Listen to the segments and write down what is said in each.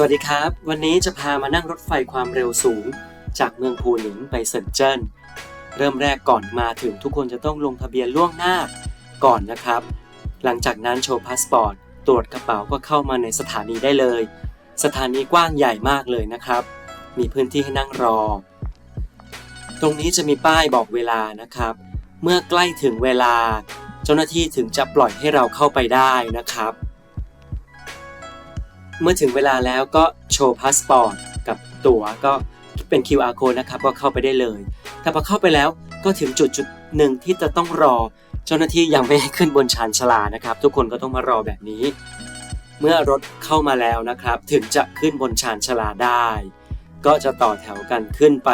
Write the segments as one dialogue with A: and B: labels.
A: สวัสดีครับ วันนี้จะพามานั่งรถไฟความเร็วสูง จากเมืองพูหนิงไปเซินเจิ้น เริ่มแรกก่อนมาถึงทุกคนจะต้องลงทะเบียนล่วงหน้าก่อนนะครับ หลังจากนั้นโชว์พาสปอร์ต ตรวจกระเป๋าก็เข้ามาในสถานีได้เลย สถานีกว้างใหญ่มากเลยนะครับ มีพื้นที่ให้นั่งรอ ตรงนี้จะมีป้ายบอกเวลานะครับ เมื่อใกล้ถึงเวลา เจ้าหน้าที่ถึงจะปล่อยให้เราเข้าไปได้นะครับ เมื่อถึงเวลาแล้วก็โชว์พาสปอร์ตกับตั๋วก็เป็น QR code นะครับก็เข้าไปได้เลย แต่พอเข้าไปแล้วก็ถึงจุดจุดหนึ่งที่จะต้องรอ เจ้าหน้าที่ยังไม่ให้ขึ้นบนชานชาลานะครับ ทุกคนก็ต้องมารอแบบนี้ เมื่อรถเข้ามาแล้วนะครับ ถึงจะขึ้นบนชานชาลาได้ ก็จะต่อแถวกันขึ้นไป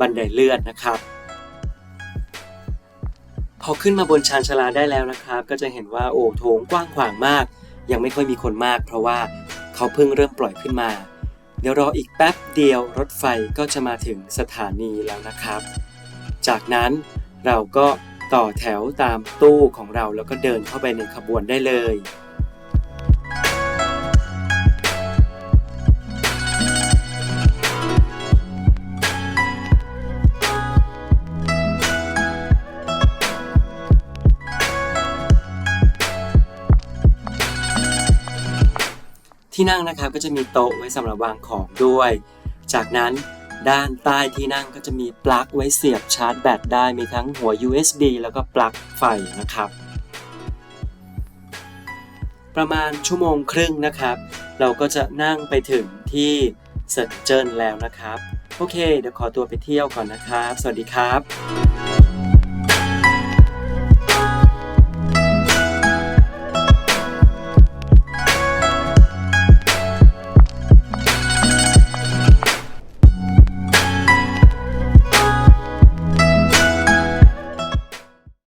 A: บันไดเลื่อนนะครับ พอขึ้นมาบนชานชาลาได้แล้วนะครับ ก็จะเห็นว่าโอ้โถงกว้างขวางมาก ยังไม่ค่อยมีคนมาก เพราะว่า เขาเพิ่งเริ่มปล่อยขึ้นมา เดี๋ยวรออีกแป๊บเดียวรถไฟก็จะมาถึงสถานีแล้วนะครับ จากนั้นเราก็ต่อแถวตามตู้ของเราแล้วก็เดินเข้าไปในขบวนได้เลย ที่นั่งนะครับก็จะมีโต๊ะไว้สำหรับวางของด้วย จากนั้นด้านใต้ที่นั่งก็จะมีปลั๊กไว้เสียบชาร์จแบตได้มีทั้งหัว USB แล้วก็ปลั๊กไฟนะครับ ประมาณชั่วโมงครึ่งนะครับ เราก็จะนั่งไปถึงที่เซินเจิ้นแล้วนะครับ โอเค เดี๋ยวขอตัวไปเที่ยวก่อนนะครับ สวัสดีครับ